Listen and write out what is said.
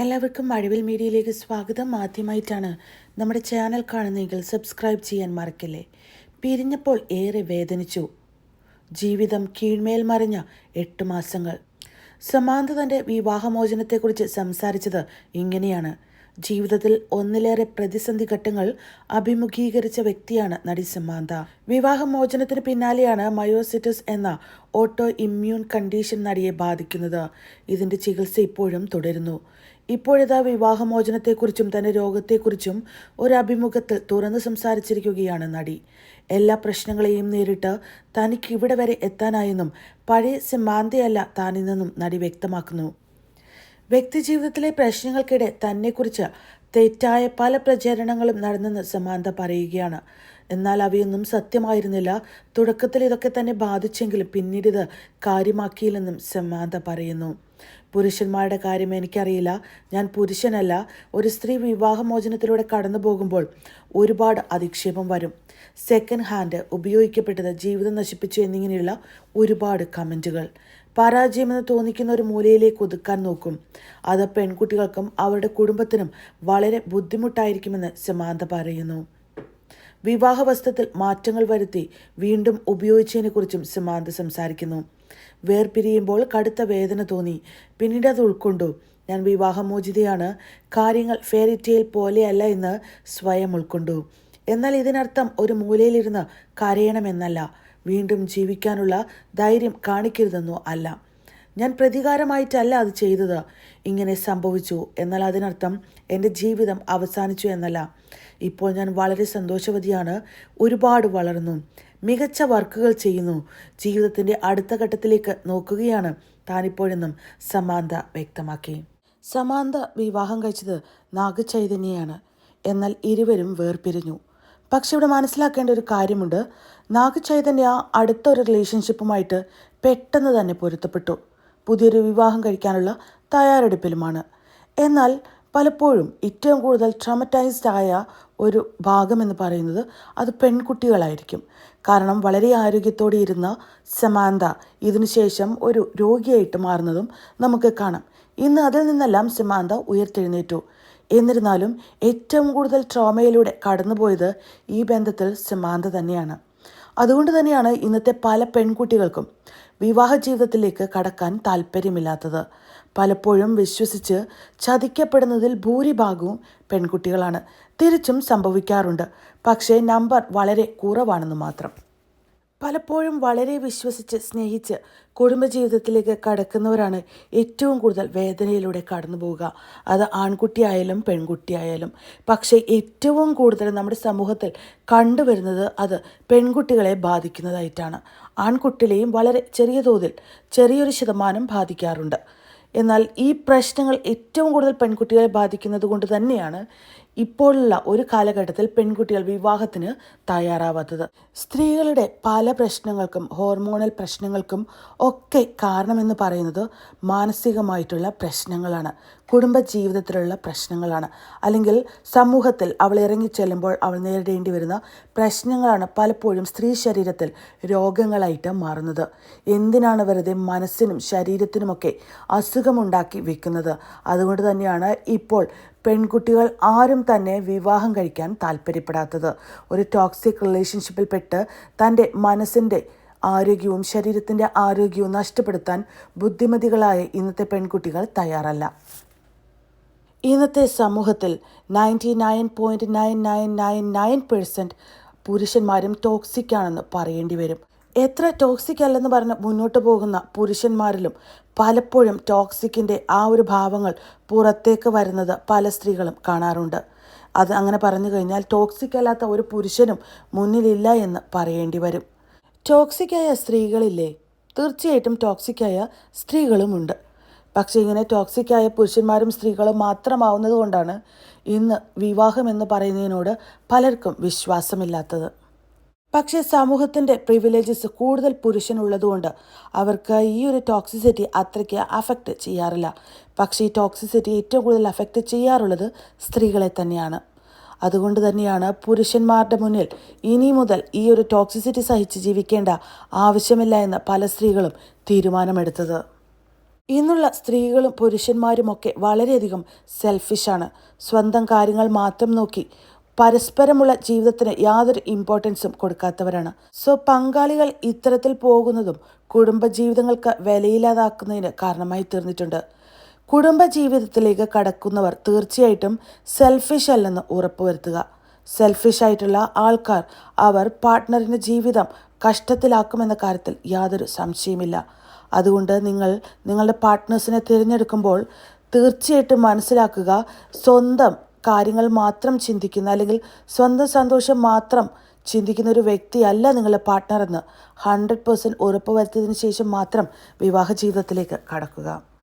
എല്ലാവർക്കും മഴവിൽ മീഡിയയിലേക്ക് സ്വാഗതം. ആദ്യമായിട്ടാണ് നമ്മുടെ ചാനൽ കാണുന്നെങ്കിൽ സബ്സ്ക്രൈബ് ചെയ്യാൻ മറക്കല്ലേ? പിരിഞ്ഞപ്പോൾ ഏറെ വേദനിച്ചു. ജീവിതം കീഴ്മേൽ മറിഞ്ഞ എട്ട് മാസങ്ങൾ. സമാന്ത തന്റെ വിവാഹമോചനത്തെക്കുറിച്ച് സംസാരിച്ചത് ഇങ്ങനെയാണ്. ജീവിതത്തിൽ ഒന്നിലേറെ പ്രതിസന്ധി ഘട്ടങ്ങൾ അഭിമുഖീകരിച്ച വ്യക്തിയാണ് നടി സമാന്ത. വിവാഹമോചനത്തിന് പിന്നാലെയാണ് മയോസിറ്റിസ് എന്ന ഓട്ടോ ഇമ്മ്യൂൺ കണ്ടീഷൻ നടിയെ ബാധിക്കുന്നത്. ഇതിന്റെ ചികിത്സ ഇപ്പോഴും തുടരുന്നു. ഇപ്പോഴിതാ വിവാഹമോചനത്തെക്കുറിച്ചും തന്റെ രോഗത്തെക്കുറിച്ചും ഒരു അഭിമുഖത്തിൽ തുറന്ന് സംസാരിച്ചിരിക്കുകയാണ് നടി. എല്ലാ പ്രശ്നങ്ങളെയും നേരിട്ട് തനിക്ക് ഇവിടെ വരെ എത്താനായെന്നും പഴയ സിമാന്തയല്ല താനിന്നെന്നും നടി വ്യക്തമാക്കുന്നു. വ്യക്തിജീവിതത്തിലെ പ്രശ്നങ്ങൾക്കിടെ തന്നെക്കുറിച്ച് തെറ്റായ പല പ്രചരണങ്ങളും നടന്നെന്ന് സമാന്ത പറയുകയാണ്. എന്നാൽ അവയൊന്നും സത്യമായിരുന്നില്ല. തുടക്കത്തിൽ ഇതൊക്കെ തന്നെ ബാധിച്ചെങ്കിലും പിന്നീട് ഇത് കാര്യമാക്കിയില്ലെന്നും സമാന്ത പറയുന്നു. പുരുഷന്മാരുടെ കാര്യം എനിക്കറിയില്ല. ഞാൻ പുരുഷനല്ല. ഒരു സ്ത്രീ വിവാഹമോചനത്തിലൂടെ കടന്നു പോകുമ്പോൾ ഒരുപാട് അധിക്ഷേപം വരും. സെക്കൻഡ് ഹാൻഡ് ഉപയോഗിക്കപ്പെട്ടത് ജീവിതം നശിപ്പിച്ചു എന്നിങ്ങനെയുള്ള ഒരുപാട് കമന്റുകൾ പരാജയമെന്ന് തോന്നിക്കുന്ന ഒരു മൂലയിലേക്ക് ഒതുക്കാൻ നോക്കും. അത് പെൺകുട്ടികൾക്കും അവരുടെ കുടുംബത്തിനും വളരെ ബുദ്ധിമുട്ടായിരിക്കുമെന്ന് സമാന്ത പറയുന്നു. വിവാഹ വസ്ത്രത്തിൽ മാറ്റങ്ങൾ വരുത്തി വീണ്ടും ഉപയോഗിച്ചതിനെക്കുറിച്ചും സിമാന്ത് സംസാരിക്കുന്നു. വേർപിരിയുമ്പോൾ കടുത്ത വേദന തോന്നി. പിന്നീട് അത് ഉൾക്കൊണ്ടു. ഞാൻ വിവാഹമോചിതയാണ്. കാര്യങ്ങൾ ഫെയറിറ്റെയിൽ പോലെയല്ല എന്ന് സ്വയം ഉൾക്കൊണ്ടു. എന്നാൽ ഇതിനർത്ഥം ഒരു മൂലയിലിരുന്ന് കരയണമെന്നല്ല. വീണ്ടും ജീവിക്കാനുള്ള ധൈര്യം കാണിക്കരുതെന്നോ അല്ല. ഞാൻ പ്രതികാരമായിട്ടല്ല അത് ചെയ്തത്. ഇങ്ങനെ സംഭവിച്ചു എന്നാൽ അതിനർത്ഥം എന്റെ ജീവിതം അവസാനിച്ചു എന്നല്ല. ഇപ്പോൾ ഞാൻ വളരെ സന്തോഷവതിയാണ്. ഒരുപാട് വളർന്നു. മികച്ച വർക്കുകൾ ചെയ്യുന്നു. ജീവിതത്തിന്റെ അടുത്ത ഘട്ടത്തിലേക്ക് നോക്കുകയാണ് താനിപ്പോഴെന്നും സമാന്ത വ്യക്തമാക്കി. സമാന്ത വിവാഹം കഴിച്ചത് നാഗചൈതന്യയാണ്. എന്നാൽ ഇരുവരും വേർപിരിഞ്ഞു. പക്ഷെ ഇവിടെ മനസ്സിലാക്കേണ്ട ഒരു കാര്യമുണ്ട്. നാഗചൈതന്യ അടുത്ത ഒരു റിലേഷൻഷിപ്പുമായിട്ട് പെട്ടെന്ന് തന്നെ പൊരുത്തപ്പെട്ടു. പുതിയൊരു വിവാഹം കഴിക്കാനുള്ള തയ്യാറെടുപ്പിലുമാണ്. എന്നാൽ പലപ്പോഴും ഏറ്റവും കൂടുതൽ ട്രമറ്റൈസ്ഡ് ആയ ഒരു ഭാഗമെന്ന് പറയുന്നത് അത് പെൺകുട്ടികളായിരിക്കും. കാരണം വളരെ ആരോഗ്യത്തോടെ ഇരുന്ന സമാന്ത ഇതിനുശേഷം ഒരു രോഗിയായിട്ട് മാറുന്നതും നമുക്ക് കാണാം. ഇന്ന് അതിൽ നിന്നെല്ലാം സമാന്ത ഉയർത്തെഴുന്നേറ്റു. എന്നിരുന്നാലും ഏറ്റവും കൂടുതൽ ട്രോമയിലൂടെ കടന്നുപോയത് ഈ ബന്ധത്തിൽ സമാന്ത തന്നെയാണ്. അതുകൊണ്ട് തന്നെയാണ് ഇന്നത്തെ പല പെൺകുട്ടികൾക്കും. വിവാഹ ജീവിതത്തിലേക്ക് കടക്കാൻ താല്പര്യമില്ലാത്തത്. പലപ്പോഴും വിശ്വസിച്ച് ചതിക്കപ്പെടുന്നതിൽ ഭൂരിഭാഗവും പെൺകുട്ടികളാണ്. തിരിച്ചും സംഭവിക്കാറുണ്ട്. പക്ഷേ നമ്പർ വളരെ കുറവാണെന്ന് മാത്രം. പലപ്പോഴും വളരെ വിശ്വസിച്ച് സ്നേഹിച്ച് കുടുംബജീവിതത്തിലേക്ക് കടക്കുന്നവരാണ് ഏറ്റവും കൂടുതൽ വേദനയിലൂടെ കടന്നു പോവുക. അത് ആൺകുട്ടിയായാലും പെൺകുട്ടിയായാലും. പക്ഷേ ഏറ്റവും കൂടുതൽ നമ്മുടെ സമൂഹത്തിൽ കണ്ടുവരുന്നത് അത് പെൺകുട്ടികളെ ബാധിക്കുന്നതായിട്ടാണ്. ആൺകുട്ടികളെയും വളരെ ചെറിയ തോതിൽ ചെറിയൊരു ശതമാനം ബാധിക്കാറുണ്ട്. എന്നാൽ ഈ പ്രശ്നങ്ങൾ ഏറ്റവും കൂടുതൽ പെൺകുട്ടികളെ ബാധിക്കുന്നത് കൊണ്ട് തന്നെയാണ് ഇപ്പോഴുള്ള ഒരു കാലഘട്ടത്തിൽ പെൺകുട്ടികൾ വിവാഹത്തിന് തയ്യാറാവാത്തത്. സ്ത്രീകളുടെ പല പ്രശ്നങ്ങൾക്കും ഹോർമോണൽ പ്രശ്നങ്ങൾക്കും ഒക്കെ കാരണമെന്ന് പറയുന്നത് മാനസികമായിട്ടുള്ള പ്രശ്നങ്ങളാണ്. കുടുംബ ജീവിതത്തിലുള്ള പ്രശ്നങ്ങളാണ്. അല്ലെങ്കിൽ സമൂഹത്തിൽ അവൾ ഇറങ്ങി ചെല്ലുമ്പോൾ അവൾ നേരിടേണ്ടി വരുന്ന പ്രശ്നങ്ങളാണ് പലപ്പോഴും സ്ത്രീ ശരീരത്തിൽ രോഗങ്ങളായിട്ട് മാറുന്നത്. എന്തിനാണ് വെറുതെ മനസ്സിനും ശരീരത്തിനുമൊക്കെ അസുഖമുണ്ടാക്കി വെക്കുന്നത്? അതുകൊണ്ട് തന്നെയാണ് ഇപ്പോൾ പെൺകുട്ടികൾ ആരും തന്നെ വിവാഹം കഴിക്കാൻ താല്പര്യപ്പെടാത്തത്. ഒരു ടോക്സിക് റിലേഷൻഷിപ്പിൽ പെട്ട് തന്റെ മനസ്സിന്റെ ആരോഗ്യവും ശരീരത്തിന്റെ ആരോഗ്യവും നഷ്ടപ്പെടുത്താൻ ബുദ്ധിമതികളായ ഇന്നത്തെ പെൺകുട്ടികൾ തയ്യാറല്ല. ഇന്നത്തെ സമൂഹത്തിൽ ninety nine point nine nine nine nine percent പുരുഷന്മാരും ടോക്സിക് ആണെന്ന് പറയേണ്ടി വരും. എത്ര ടോക്സിക് അല്ലെന്ന് പറഞ്ഞ് മുന്നോട്ട് പോകുന്ന പുരുഷന്മാരിലും പലപ്പോഴും ടോക്സിക്കിന്റെ ആ ഒരു ഭാവങ്ങൾ പുറത്തേക്ക് വരുന്നത് പല സ്ത്രീകളും കാണാറുണ്ട്. അത് അങ്ങനെ പറഞ്ഞു കഴിഞ്ഞാൽ ടോക്സിക് അല്ലാത്ത ഒരു പുരുഷനും മുന്നിലില്ല എന്ന് പറയേണ്ടി വരും. ടോക്സിക്കായ സ്ത്രീകളില്ലേ? തീർച്ചയായിട്ടും ടോക്സിക്കായ സ്ത്രീകളുമുണ്ട് പക്ഷേ ഇങ്ങനെ ടോക്സിക്കായ പുരുഷന്മാരും സ്ത്രീകളും മാത്രമാവുന്നത് കൊണ്ടാണ് ഇന്ന് വിവാഹം എന്ന് പറയുന്നതിനോട് പലർക്കും വിശ്വാസമില്ലാത്തത്. പക്ഷേ സമൂഹത്തിന്റെ പ്രിവിലേജസ് കൂടുതൽ പുരുഷനുള്ളതുകൊണ്ട് അവർക്ക് ഈ ഒരു ടോക്സിസിറ്റി അത്രയ്ക്ക് അഫക്റ്റ് ചെയ്യാറില്ല. പക്ഷേ ഈ ടോക്സിസിറ്റി ഏറ്റവും കൂടുതൽ അഫക്റ്റ് ചെയ്യാറുള്ളത് സ്ത്രീകളെ തന്നെയാണ്. അതുകൊണ്ട് തന്നെയാണ് പുരുഷന്മാരുടെ മുന്നിൽ ഇനി മുതൽ ഈ ഒരു ടോക്സിസിറ്റി സഹിച്ച് ജീവിക്കേണ്ട ആവശ്യമില്ല എന്ന് പല സ്ത്രീകളും തീരുമാനമെടുത്തത്. ഇന്നുള്ള സ്ത്രീകളും പുരുഷന്മാരുമൊക്കെ വളരെയധികം സെൽഫിഷാണ് സ്വന്തം കാര്യങ്ങൾ മാത്രം നോക്കി പരസ്പരമുള്ള ജീവിതത്തിന് യാതൊരു ഇമ്പോർട്ടൻസും കൊടുക്കാത്തവരാണ്. സോ പങ്കാളികൾ ഇത്തരത്തിൽ പോകുന്നതും കുടുംബജീവിതങ്ങൾക്ക് വിലയില്ലാതാക്കുന്നതിന് കാരണമായി തീർന്നിട്ടുണ്ട്. കുടുംബജീവിതത്തിലേക്ക് കടക്കുന്നവർ തീർച്ചയായിട്ടും സെൽഫിഷ് അല്ലെന്ന് ഉറപ്പുവരുത്തുക. സെൽഫിഷ് ആയിട്ടുള്ള ആൾക്കാർ അവർ പാർട്ട്ണറിന്റെ ജീവിതം കഷ്ടത്തിലാക്കുമെന്ന കാര്യത്തിൽ യാതൊരു സംശയമില്ല അതുകൊണ്ട് നിങ്ങൾ നിങ്ങളുടെ പാർട്ട്നേഴ്സിനെ തിരഞ്ഞെടുക്കുമ്പോൾ തീർച്ചയായിട്ടും മനസ്സിലാക്കുക സ്വന്തം കാര്യങ്ങൾ മാത്രം ചിന്തിക്കുന്ന അല്ലെങ്കിൽ സ്വന്തം സന്തോഷം മാത്രം ചിന്തിക്കുന്ന ഒരു വ്യക്തിയല്ല നിങ്ങളുടെ പാർട്ട്ണർ എന്ന്. ഹൺഡ്രഡ് പേഴ്സന്റ് ഉറപ്പ് വരുത്തിയതിനു ശേഷം മാത്രം വിവാഹ ജീവിതത്തിലേക്ക് കടക്കുക.